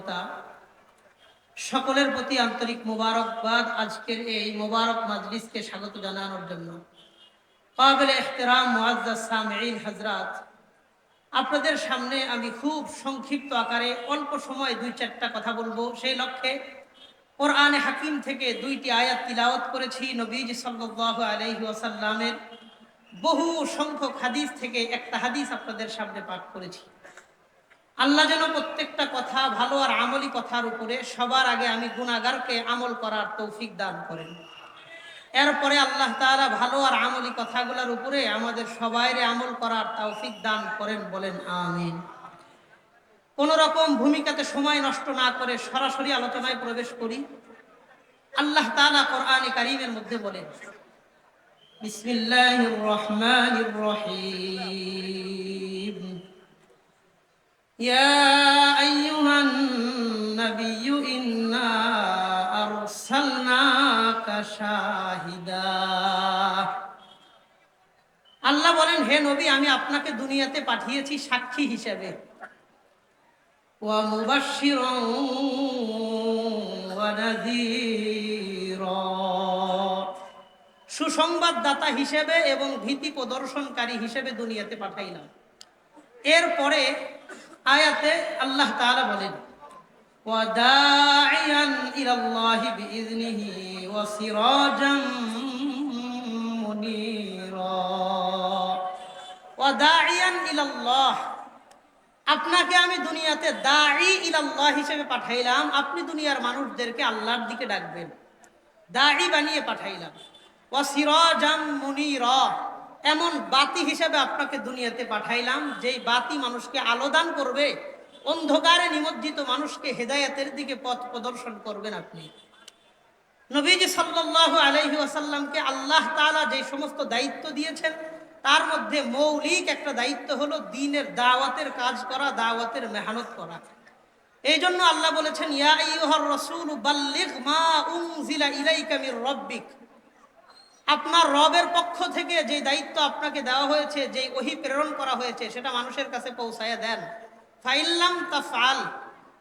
জনতা সকলের প্রতি আন্তরিক মোবারকবাদ আজকের এই মোবারক মাজলিসকে স্বাগত জানানোর জন্য। কাবিল এহতেরাম হজরত আপনাদের সামনে আমি খুব সংক্ষিপ্ত আকারে অল্প সময় দুই চারটা কথা বলব। সেই লক্ষ্যে কোরআনে হাকিম থেকে দুইটি আয়াত তিলাওয়াত করেছি নবীজ সাল্লাল্লাহু আলাইহি ওয়াসাল্লামের। বহু সংখ্যক হাদিস থেকে একটা হাদিস আপনাদের সামনে পাঠ করেছি। আল্লাহ যেন প্রত্যেকটা কথা ভালো আর আমলি কথার উপরে সবার আগে আমি গুণাগারকে আমল করার তৌফিক দান করেন। এরপরে আল্লাহ তাআলা ভালো আর আমলি কথাগুলোর উপরে আমাদের সবাইরে আমল করার তৌফিক দান করেন বলেন, আমিন। কোন রকম ভূমিকাতে সময় নষ্ট না করে সরাসরি আলোচনায় প্রবেশ করি। আল্লাহ তাআলা কোরআনে কারীমের মধ্যে বলেন, বিসমিল্লাহির রহমানির রহিম। يا أيها النبي إنا أرسلناك شاهدا আল্লাহ বলেন হে নবী আমি আপনাকে দুনিয়াতে পাঠিয়েছি সাক্ষী হিসেবে ومبشرا ونذيرا সুসংবাদদাতা হিসেবে এবং ভীতি প্রদর্শনকারী হিসেবে দুনিয়াতে পাঠাইলাম এরপরে আয়াতে আল্লাহ তারা বলেন ওয়া আপনাকে আমি দুনিয়াতে দাঈ ইল্লাহ হিসেবে পাঠাইলাম। আপনি দুনিয়ার মানুষদেরকে আল্লাহর দিকে ডাকবেন। দাঈ বানিয়ে পাঠাইলাম। ও সিরাজাম মুনীরা। এমন বাতি হিসেবে আপনাকে দুনিয়াতে পাঠাইলাম, যেই বাতি মানুষকে আলোদান করবে, অন্ধকারে নিমজ্জিত মানুষকে হেদায়েতের দিকে পথ প্রদর্শন করবেন আপনি। নবীজি সাল্লাল্লাহু আলাইহি ওয়াসাল্লামকে আল্লাহ তাআলা যে সমস্ত দায়িত্ব দিয়েছেন, তার মধ্যে মৌলিক একটা দায়িত্ব হলো দিনের দাওয়াতের কাজ করা, দাওয়াতের মেহনত করা। এই জন্য আল্লাহ বলেছেন, ইয়া আইয়ুহার রাসূল, বাল্লিগ মা উনজিলা ইলাইকা মির রাব্বিক। আপনার রবের পক্ষ থেকে যে দায়িত্ব আপনাকে দেওয়া হয়েছে, যে ওহি প্রেরণ করা হয়েছে, সেটা মানুষের কাছে পৌঁছায় দেন। ফাইল্লাম তাফআল,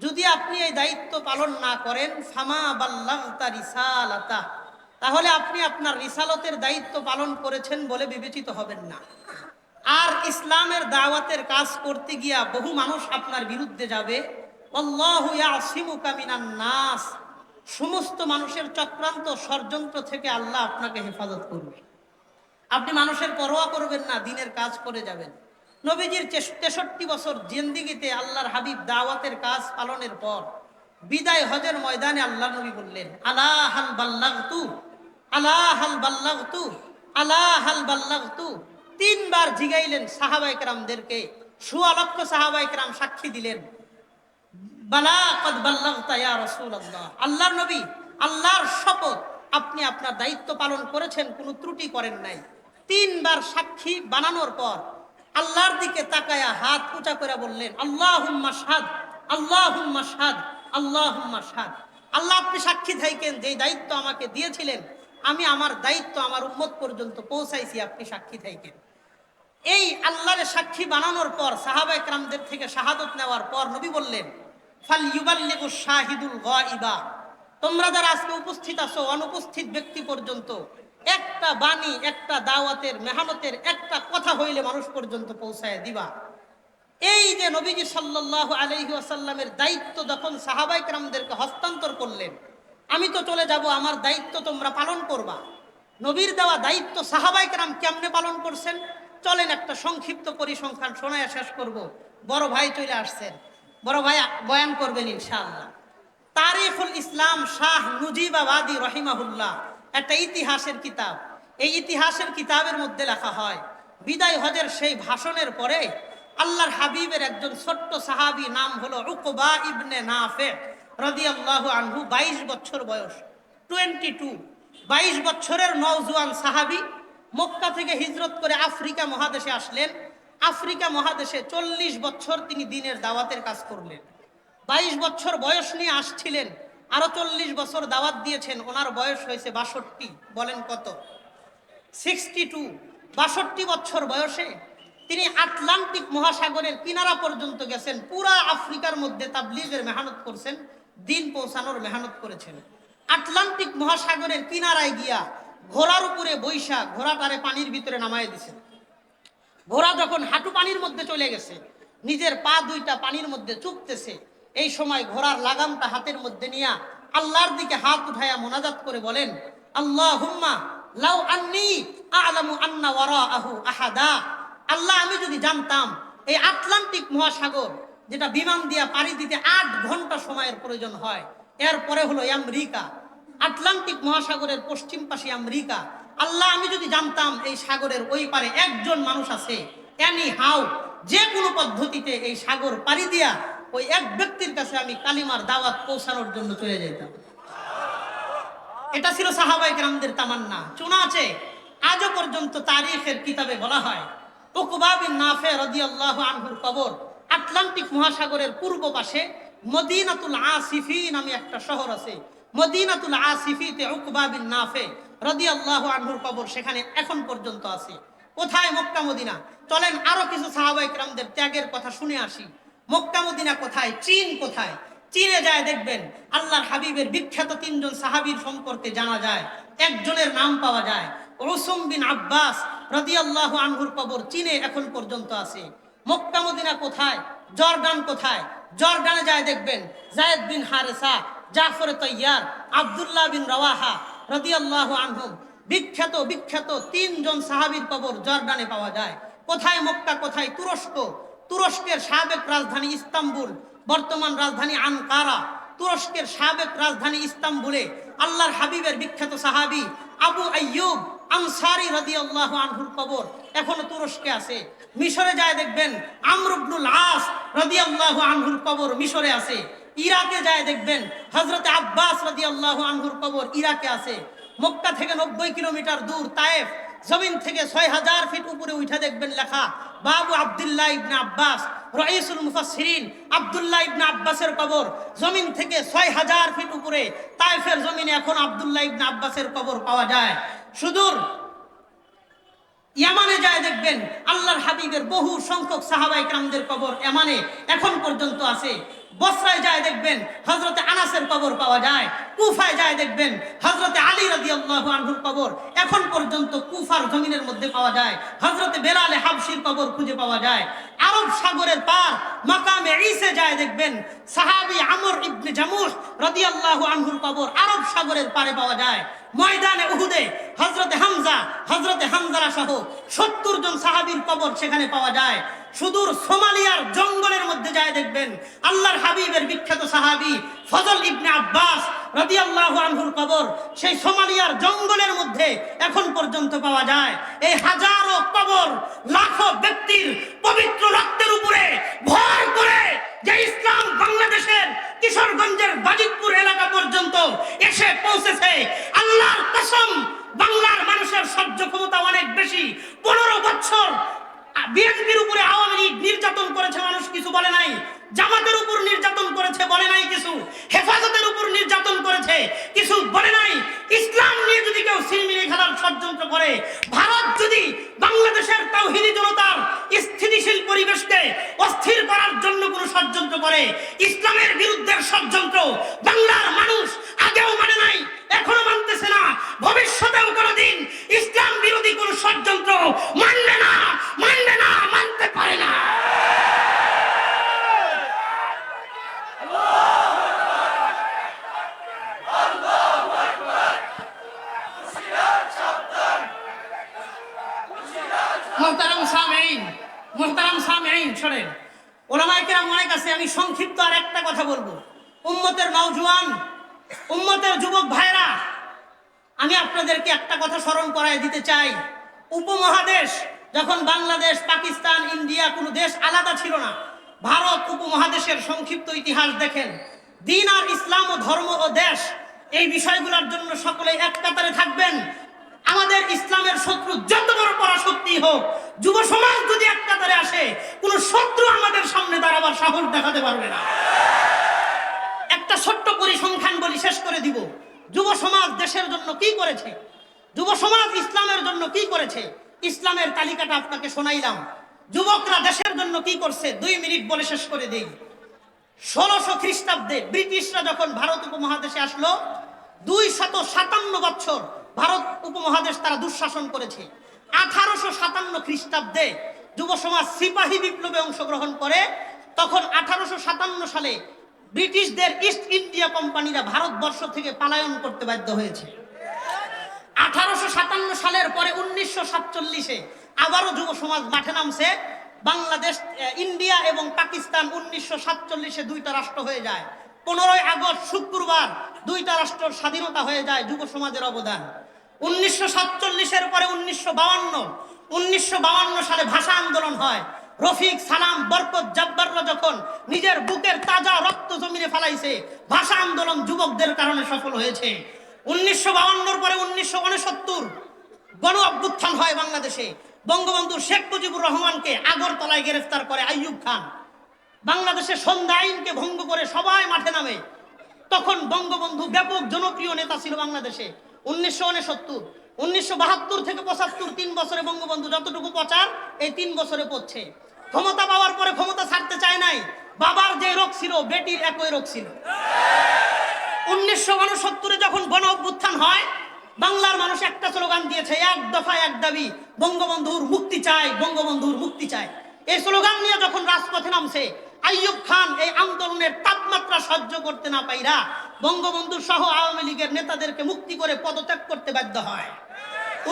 যদি আপনি এই দায়িত্ব পালন না করেন, ফামা বাল্লাগতা রিসালাতা, তাহলে আপনি আপনার রিসালতের দায়িত্ব পালন করেছেন বলে বিবেচিত হবেন না। আর ইসলামের দাওয়াতের কাজ করতে গিয়া বহু মানুষ আপনার বিরুদ্ধে যাবে। আল্লাহু ইয়াসিমুকা মিনান নাস সমস্ত মানুষের চক্রান্ত ষড়যন্ত্র থেকে আল্লাহ আপনাকে হেফাজত করবে। আপনি মানুষের পরোয়া করবেন না, দিনের কাজ করে যাবেন। নবীজির তেষট্টি বছর জিন্দিগিতে আল্লাহর হাবিব দাওয়াতের কাজ পালনের পর বিদায় হজের ময়দানে আল্লাহ নবী বললেন, আলা হাল বাল্লাগতু, আলা হাল বাল্লাগতু, আলা হাল বাল্লাগতু। তিনবার জিগাইলেন সাহাবাই কেরামদেরকে সুয়া লক্ষ সাহাবাই সাক্ষী দিলেন। বালা কদ বাল্লাগতা ইয়া রাসূলুল্লাহ। আল্লাহর নবী, আল্লাহর শপথ আপনি আপনার দায়িত্ব পালন করেছেন, কোনো ত্রুটি করেন নাই। তিনবার সাক্ষী বানানোর পর আল্লাহর দিকে তাকায়া হাত উঁচা করে বললেন, আল্লাহুম্মা শাহাদ আল্লাহুম্মা শাহাদ আল্লাহুম্মা শাহাদ। আল্লাহ, আপনি সাক্ষী থাকেন যে দায়িত্ব আমাকে দিয়েছিলেন, আমি আমার দায়িত্ব আমার উম্মত পর্যন্ত পৌঁছাইছি, আপনি সাক্ষী থাকেন এই আল্লাহর সাক্ষী বানানোর পর সাহাবা একরামদের থেকে শাহাদত নেওয়ার পর নবী বললেন ফালিউবাল্লিগু শাহিদুল গাইবা তোমরা যারা আজকে উপস্থিত আছো, অনুপস্থিত ব্যক্তি পর্যন্ত, একটা বাণী, একটা দাওয়াতের মেহনতের একটা কথা হইলে মানুষ পর্যন্ত পৌঁছায় দিবা। এই যে নবীজি সাল্লাহ আলহি দায়িত্ব যখন সাহাবাইক রামদেরকে হস্তান্তর করলেন, আমি তো চলে যাব, আমার দায়িত্ব তোমরা পালন করবা। নবীর দেওয়া দায়িত্ব সাহাবাইক রাম কেমনে পালন করছেন? চলেন একটা সংক্ষিপ্ত পরিসংখ্যান শোনায় শেষ করব। বড় ভাই চলে আসছেন। বড় ভাই, বয়ান করবেন ইনশাআল্লাহ। তারিখুল ইসলাম শাহ মুজিবাবাদী রহিমাহুল্লাহ, একটা ইতিহাসের কিতাব। এই ইতিহাসের কিতাবের মধ্যে লেখা হয়, বিদায় হজের সেই ভাষণের পরে আল্লাহর হাবিবের একজন ছোট্ট সাহাবী নাম হলো উকবা ইবনে নাফে রদিয়াল্লাহু আনহু, বাইশ বছর বয়স, টোয়েন্টি টু। বাইশ বছরের নওজোয়ান সাহাবী মক্কা থেকে হিজরত করে আফ্রিকা মহাদেশে আসলেন। আফ্রিকা মহাদেশে চল্লিশ বছর তিনি দিনের দাওয়াতের কাজ করলেন। বাইশ বছর বয়স নিয়ে আসছিলেন, আরও চল্লিশ বছর দাওয়াত দিয়েছেন, ওনার বয়স হয়েছে বাষট্টি, বলেন কত? সিক্সটি টু, বাষট্টি বছর বয়সে তিনি আটলান্টিক মহাসাগরের কিনারা পর্যন্ত গেছেন, পুরা আফ্রিকার মধ্যে তাবলিগের মেহনত করছেন, দিন পৌঁছানোর মেহনত করেছেন। আটলান্টিক মহাসাগরের কিনারায় গিয়া ঘোড়ার উপরে বৈশা, ঘোড়াটারে পানির ভিতরে নামায় দিছেন। ঘোড়া যখন হাঁটু পানির মধ্যে চলে গেছে, নিজের পা দুইটা পানির মধ্যে চুপতেছে, এই সময় ঘোড়ার লাগামটা হাতের মধ্যে নিয়া আল্লাহর দিকে হাত উঠায়া মোনাজাত করে বলেন আল্লাহ হুম্মা লাউ আন্নি আলামু আন্না ওয়ারা আহু আহাদা। আল্লাহ, আমি যদি জানতাম এই আটলান্টিক মহাসাগর, যেটা বিমান দিয়া পাড়ি দিতে আট ঘণ্টা সময়ের প্রয়োজন হয়, এরপরে হলো আমেরিকা আটলান্টিক মহাসাগরের পশ্চিম পাশে আমেরিকা। আল্লাহ, আমি যদি জানতাম এই সাগরের ওই পারে একজন মানুষ আছে এনি হাউ যে কোনো পদ্ধতিতে এই সাগর পাড়ি দিয়া ওই এক ব্যক্তির কাছে আমি কালিমার দাওয়াত পৌঁছানোর জন্য চলে যেতাম। এটা ছিল সাহাবাই গ্রামদের তামান্না। চুনা আছে, আজও পর্যন্ত তারিখের কিতাবে বলা হয়, উকবা বিন নাফে রাদিয়াল্লাহু আনহুর কবর আটলান্টিক মহাসাগরের পূর্ব পাশে মদিনাতুল আসিফি নামে একটা শহর আছে। মদিনাতুল আসিফিতে উকবা বিন নাফে রাদিয়াল্লাহু আনহুর কবর সেখানে এখন পর্যন্ত আছে। কোথায় মক্কা, মদিনা? চলেন আরও কিছু সাহাবাই গ্রামদের ত্যাগের কথা শুনে আসি। মক্কা, মদিনা কোথায়? চীন কোথায়? চীনে যায়, দেখবেন আল্লাহর হাবিবের বিখ্যাত তিনজন সাহাবীর সম্পর্কে জানা যায়। একজনের নাম পাওয়া যায় রসুম বিন আব্বাস রাদিয়াল্লাহু আনহুর কবর চীনে এখন পর্যন্ত আছে। মক্কা, মদিনা কোথায়? জর্ডান কোথায়? জর্ডানে যায়, দেখবেন জায়েদ বিন হারেসা জাফর তৈয়ার, আব্দুল্লাহ বিন রওয়াহা রাদিয়াল্লাহু আনহুম। বিখ্যাত বিখ্যাত তিনজন সাহাবীর কবর জর্ডানে পাওয়া যায়। কোথায় মক্কা, কোথায় তুরস্ক? তুরস্কের সাবেক রাজধানী ইস্তাম্বুল, বর্তমান রাজধানী আনকারা। তুরস্কের সাবেক রাজধানী ইস্তাম্বুলে আল্লাহর হাবিবের বিখ্যাত সাহাবি আবু আইয়ুব আনসারি রাদিয়াল্লাহু আনহুর কবর এখনও তুরস্কে আছে। মিশরে যায় দেখবেন আমরুবনুল আস রাদিয়াল্লাহু আনহুর কবর মিশরে আছে। ইরাকে যায় দেখবেন, হযরতে আব্বাস রাদিয়াল্লাহু আনহুর কবর ইরাকে আছে। মক্কা থেকে নব্বই কিলোমিটার দূর, তায়েফ, জমিন থেকে ছয় হাজার ফিট উপরে উঠে দেখবেন লেখা, বাবু আব্দুল্লাহ ইবনে আব্বাস রঈসুল মুফাসসিরিন, আব্দুল্লাহ ইবনে আব্বাসের কবর। জমিন থেকে ছয় হাজার ফিট উপরে, তায়েফের জমিনে এখন আব্দুল্লাহ ইবনে আব্বাসের কবর পাওয়া যায়। সুদূর ইয়ামানে যায় দেখবেন আল্লাহর হাবিবের বহু সংখ্যক সাহাবাই কামদের কবর এমানে এখন পর্যন্ত আছে। বসরায় যায় দেখবেন হজরতে আনাসের কবর পাওয়া যায়। কুফায় যায় দেখবেন হজরতে আলী রাজি আনহুর কবর এখন পর্যন্ত কুফার জমিনের মধ্যে পাওয়া যায়। হজরতে বেলালে হাবসির কবর খুঁজে পাওয়া যায়। আরব সাগরের পার মাকামে ঈসে যায় দেখবেন সাহাবী আমর ইবনে জামুহ রাদিয়াল্লাহু আনহুর কবর আরব সাগরের পারে পাওয়া যায়। ময়দানে উহুদে হজরতে হামজা হজরতে হামজারা সহ সত্তর জন সাহাবীর কবর সেখানে পাওয়া যায়। সুদূর সোমালিয়ার জঙ্গলের মধ্যে যায় দেখবেন আল্লাহর হাবিবের বিখ্যাত সাহাবী ফজল ইবনে আব্বাস রাদিয়াল্লাহু আনহুর কবর সেই সোমালিয়ার জঙ্গলের মধ্যে এখন পর্যন্ত পাওয়া যায়। এই হাজারো কবর লাখো ব্যক্তির পবিত্র রক্তের উপরে ভর করে যে ইসলাম বাংলাদেশের কিশোরগঞ্জের বাজিতপুর এলাকা পর্যন্ত এসে পৌঁছেছে। আল্লাহর কসম, বাংলার মানুষের সহ্য ক্ষমতা অনেক বেশি। পনেরো বছর বিএনপির উপরে আওয়ামী লীগ নির্যাতন করেছে মানুষ কিছু বলে নাই, জামাতের উপর নির্যাতন করেছে বলে নাই কিছু, হেফাজতের উপর নির্যাতন করেছে কিছু বলে নাই। ইসলাম নিয়ে যদি কেউ সিলমিলি খেলার ষড়যন্ত্র করে, ভারত যদি বাংলাদেশের জনতার স্থিতিশীল পরিবেশকে অস্থির করার জন্য কোনো ষড়যন্ত্র করে। ইসলামের বিরুদ্ধে ষড়যন্ত্র, বাংলার মানুষ আগেও মানে নাই, এখনও মানতেছে না। ভবিষ্যতেও কোনোদিন ইসলাম বিরোধী কোনো ষড়যন্ত্র মানবে না মানবে না, মানতে পারে না। মোহতারাম সামেইন শোনেন, ওলামায়ে কেরাম অনেক আছে, আমি সংক্ষিপ্ত আর একটা কথা বলব। উম্মতের নওজোয়ান, উম্মতের যুবক ভাইরা আমি আপনাদেরকে একটা কথা স্মরণ করায় দিতে চাই। উপমহাদেশ, যখন বাংলাদেশ, পাকিস্তান, ইন্ডিয়া, কোনো দেশ আলাদা ছিল না, ভারত উপমহাদেশের সংক্ষিপ্ত ইতিহাস দেখেন। দিন আর ইসলাম ও ধর্ম ও দেশ, এই বিষয়গুলোর জন্য সকলে এক কাতারে থাকবেন আমাদের ইসলামের শত্রু যত বড় পরাশক্তি হোক, যুব সমাজ যদি এক কাতারে আসে, কোনো শত্রু আমাদের সামনে দাঁড়াবার সাহস দেখাতে পারবে না। একটা ছোট্ট পরিসংখ্যান বলি, শেষ করে দিব। যুব সমাজ দেশের জন্য কি করেছে? যুব সমাজ ইসলামের জন্য কি করেছে? ইসলামের তালিকাটা আপনাকে শোনাইলাম। যুবকরা দেশের জন্য কি করছে? দুই মিনিট বলে শেষ করে দেই। ষোলোশো খ্রিস্টাব্দে ব্রিটিশরা যখন ভারত উপমহাদেশে আসলো, দুই শত সাতান্ন বছর ভারত উপমহাদেশ তারা দুঃশাসন করেছে। আঠারোশো সাতান্ন খ্রিস্টাব্দে যুব সমাজ সিপাহী বিপ্লবে অংশগ্রহণ করে, তখন আঠারোশো সাতান্ন সালে ব্রিটিশদের ইস্ট ইন্ডিয়া কোম্পানিরা ভারতবর্ষ থেকে পালায়ন করতে বাধ্য হয়েছে। আঠারোশো সাতান্ন সালের পরে উনিশশো সাতচল্লিশে আবারও যুব সমাজ মাঠে নামছে। বাংলাদেশ ইন্ডিয়া এবং পাকিস্তান উনিশশো সাতচল্লিশে দুইটা রাষ্ট্র হয়ে যায়। পনেরোই আগস্ট শুক্রবার দুইটা রাষ্ট্রের স্বাধীনতা হয়ে যায় যুব সমাজের অবদান। উনিশশো সাতচল্লিশের পরে উনিশশো বাউান্ন উনিশশো বাউান্ন সালে ভাষা আন্দোলন হয়। রফিক সালাম, বরকত জব্বাররা যখন নিজের বুকের তাজা রক্ত জমিনে ফেলাইছে, ভাষা আন্দোলন যুবকদের কারণে সফল হয়েছে। উনিশশো বাউান্নর পরে উনিশশো উনসত্তর, গণ অভ্যুত্থান হয় বাংলাদেশে। বঙ্গবন্ধু শেখ মুজিবুর রহমানকে আগরতলায় গ্রেফতার করে আইয়ুব খান। বাংলাদেশে সন্ধ্যা আইনকে ভঙ্গ করে সবাই মাঠে নামে। তখন বঙ্গবন্ধু ব্যাপক জনপ্রিয় নেতা ছিল বাংলাদেশে। উনিশশো উনসত্তর, উনিশশো বাহাত্তর থেকে পঁচাত্তর, তিন বছরে বঙ্গবন্ধু যতটুকু প্রচার, এই তিন বছরে পড়ছে। ক্ষমতা পাওয়ার পরে ক্ষমতা ছাড়তে চায় নাই, বাবার যে রোগ ছিল, বেটির একই রোগ ছিল। উনিশশো উনসত্তরে যখন গণ অভ্যুত্থান হয়, বাংলার মানুষ একটা স্লোগান দিয়েছে, এক দফা এক দাবি, বঙ্গবন্ধুর মুক্তি চাই, বঙ্গবন্ধুর মুক্তি চাই। এই স্লোগান নিয়ে যখন রাজপথে নামছে, আইয়ুব খান এই আন্দোলনের তাপমাত্রা সহ্য করতে না পাইরা বঙ্গবন্ধু সহ আওয়ামী লীগের নেতাদেরকে মুক্তি করে পদত্যাগ করতে বাধ্য হয়।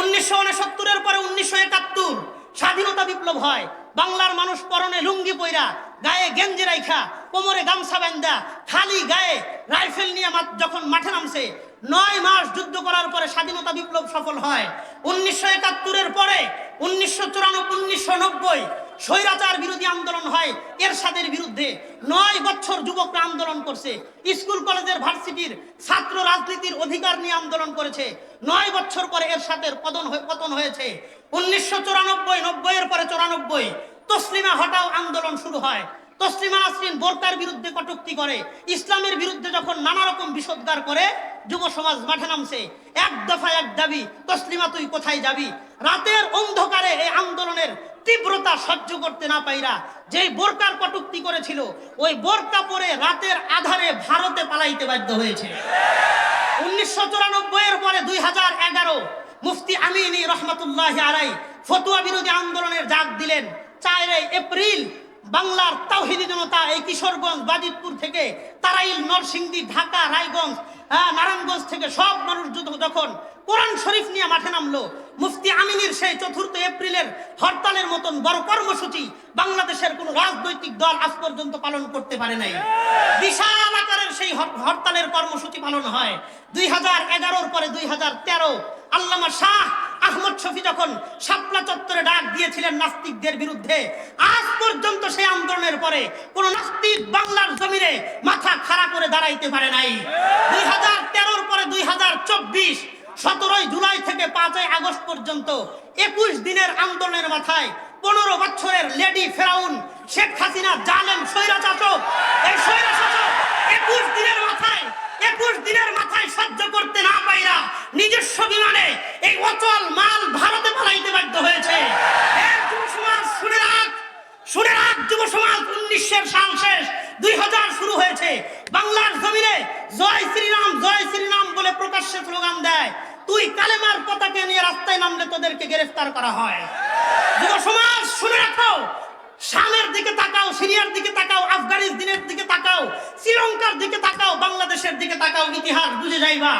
উনিশশো উনসত্তরের পরে উনিশশো একাত্তর স্বাধীনতা বিপ্লব হয়। বাংলার মানুষ পরনে লুঙ্গি পইরা গায়ে গেঞ্জি রাইখা, কোমরে গামছা বান্ধা খালি গায়ে রাইফেল নিয়ে যখন মাঠে নামছে, নয় মাস যুদ্ধ করার পরে স্বাধীনতা বিপ্লব সফল হয়। উনিশশো একাত্তরের পরে উনিশশো চুরানব্বই, উনিশশো নব্বই স্বৈরাচার বিরোধী আন্দোলন হয়, এরশাদের বিরুদ্ধে। নয় বছর যুবকরা আন্দোলন করছে। স্কুল, কলেজের ভার্সিটির ছাত্র রাজনীতির অধিকার নিয়ে আন্দোলন করেছে। নয় বছর পরে এর এরশাদের পতন পতন হয়েছে। উনিশশো চুরানব্বই নব্বই এর পরে চুরানব্বই, তসলিমা হটাও আন্দোলন শুরু হয়। তসলিমা নাসরিন বোরকার বিরুদ্ধে কটুক্তি করে। ইসলামের বিরুদ্ধে যখন নানা রকম বিষোদ্গার করে, যুব সমাজ মাঠে নামছে। এক দফা এক দাবি, তসলিমা তুই কোথায় যাবি? রাতের অন্ধকারে এই আন্দোলনের তীব্রতা সহ্য করতে না পাইরা যেই বোরকার কটুক্তি করেছিল, ওই বোরকা পরে রাতের আধারে ভারতে পালাইতে বাধ্য হয়েছে। উনিশশো চুরানব্বই এর পরে দুই হাজার এগারো মুফতি আমিনী রহমতুল্লাহ আলাই ফতুয়া বিরোধী আন্দোলনের ডাক দিলেন। চারে এপ্রিল বাংলার তাওহিদি জনতা এই কিশোরগঞ্জ, বাজিতপুর থেকে তারাইল, নরসিংদী, ঢাকা, রায়গঞ্জ নারায়ণগঞ্জ থেকে সব মানুষ যখন কোরআন শরীফ নিয়ে মাঠে নামলো। মুফতি আমিনীর সেই চতুর্থ এপ্রিলের হরতালের মতন বড় কর্মসূচি বাংলাদেশের কোন রাজনৈতিক দল আজ পর্যন্ত পালন করতে পারে নাই। বিশাল আকারের সেই হরতালের কর্মসূচি পালন হয়। দুই হাজার এগারোর পরে দুই হাজার তেরো আল্লামা শাহ আহমদ শফি যখন শাপলা চত্বরে ডাক দিয়েছিলেন নাস্তিকদের বিরুদ্ধে, আজ পর্যন্ত সেই আন্দোলনের পরে কোন নাস্তিক বাংলার জমিনে মাথা খাড়া করে দাঁড়াইতে পারে নাই। দুই হাজার তেরোর পরে দুই হাজার চব্বিশ সতেরোই জুলাই থেকে পাঁচই আগস্ট পর্যন্ত একুশ দিনের আন্দোলনের মাথায় পনেরো বছরের লেডি ফেরাউন শেখ হাসিনা জালেম স্বৈরাচাচক এই একুশ দিনের মাথায়, একুশ দিনের মাথায় সহ্য করতে না পাইরা নিজস্ব বিমানে এই অচল মাল ভারতে পালাইতে বাধ্য হয়েছে। শুনে রাখ শুনে রাখ, যুব সমাজ, উনিশের সাল শেষ দুই হাজার শুরু হয়েছে। বাংলার জমিনে জয় শ্রীরাম জয় শ্রীরাম বলে প্রকাশ্যে স্লোগান দেয়। তুই কালেমার পতাকা নিয়ে রাস্তায় নামলে তোদেরকে গ্রেফতার করা হয়। সমাজ, শুনে রাখো, শামের দিকে তাকাও, সিরিয়ার দিকে তাকাও, আফগানিস্তানের দিকে তাকাও, শ্রীলঙ্কার দিকে তাকাও, বাংলাদেশের দিকে তাকাও, ইতিহাস বুঝে যাইবা।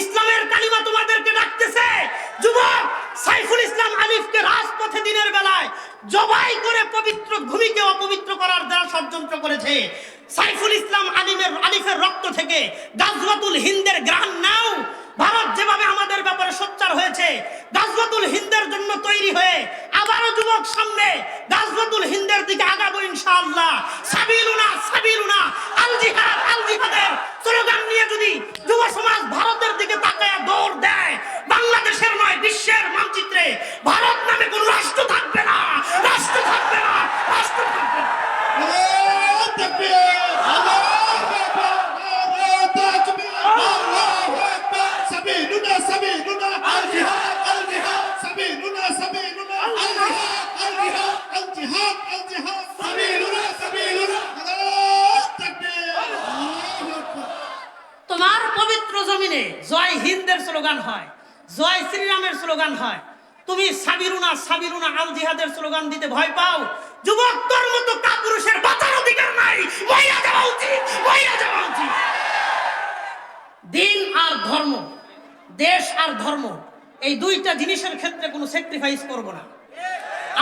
ইসলামের কালিমা তোমাদেরকে ডাকতেছে। যুবক, সাইফুল ইসলাম আলিফকে রাজপথে দিনের বেলায় জবাই করে পবিত্র ভূমিকে অপবিত্র করার দ্বারা ষড়যন্ত্র করেছে। সাইফুল ইসলাম আলিমের আলিফের রক্ত থেকে গাজওয়াতুল হিন্দের গ্রাম নাও ভারত যেভাবে আমাদের ব্যাপারে সোচ্চার হয়েছে, গাজওয়াতুল হিন্দের জন্য তৈরি হয়ে আবারও যুবক সামনে গাজওয়াতুল হিন্দের দিকে আগাবো ইনশাআল্লাহ। সাবিলুনা সাবিলুনা, আল জিহাদ, আল জিহাদের স্লোগান নিয়ে যদি যুব সমাজ ভারতের দিকে তাকায় দৌড় দেয়, বাংলাদেশের নয়, বিশ্বের মানচিত্রে ভারত নামে কোনো রাষ্ট্র থাকবে আল স্লোগান দিতে ভয় পাও? যুবক, তোর মতো কাপুরুষের বাঁচার অধিকার নাই। মহিলা যাওয়া উচিত মহিলা যাওয়া উচিত। দিন আর ধর্ম, দেশ আর ধর্ম, এই দুইটা জিনিসের ক্ষেত্রে কোনো স্যাক্রিফাইস করব না।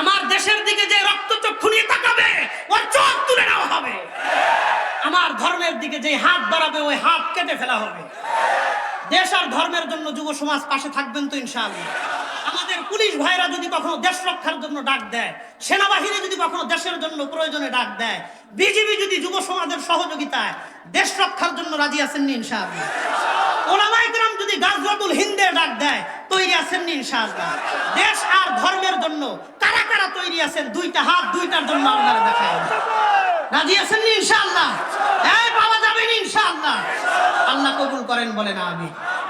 আমার দেশের দিকে যে রক্তচক্ষু নিয়ে তাকাবে, ওর চোখ তুলে নেওয়া হবে। আমার ধর্মের দিকে যে হাত বাড়াবে, ওই হাত কেটে ফেলা হবে। দেশ আর ধর্মের জন্য যুব সমাজ পাশে থাকবেন তো ইনশাআল্লাহ। পুলিশ ভাইরা যদি কখনো দেশ রক্ষার জন্য ডাক দেয়, সেনাবাহিনী যদি কখনো দেশের জন্য প্রয়োজনে ডাক দেয়, বিজিবি যদি যুব সমাজের সহযোগিতায় দেশ রক্ষার জন্য রাজি আছেন নি ইনশাআল্লাহ? ওলামায়ে যদি গাজওয়াতুল হিন্দের ডাক দেয়, তৈরি আছেন দেশ আর ধর্মের জন্য কারা কারা তৈরি আছেন, দুইটা হাত দুইটার জন্য আপনারা দেখায় রাজি আছেন ইনশাআল্লাহ? পাওয়া যাবে নি ইনশাআল্লাহ? আল্লাহ কবুল করেন বলেন আমি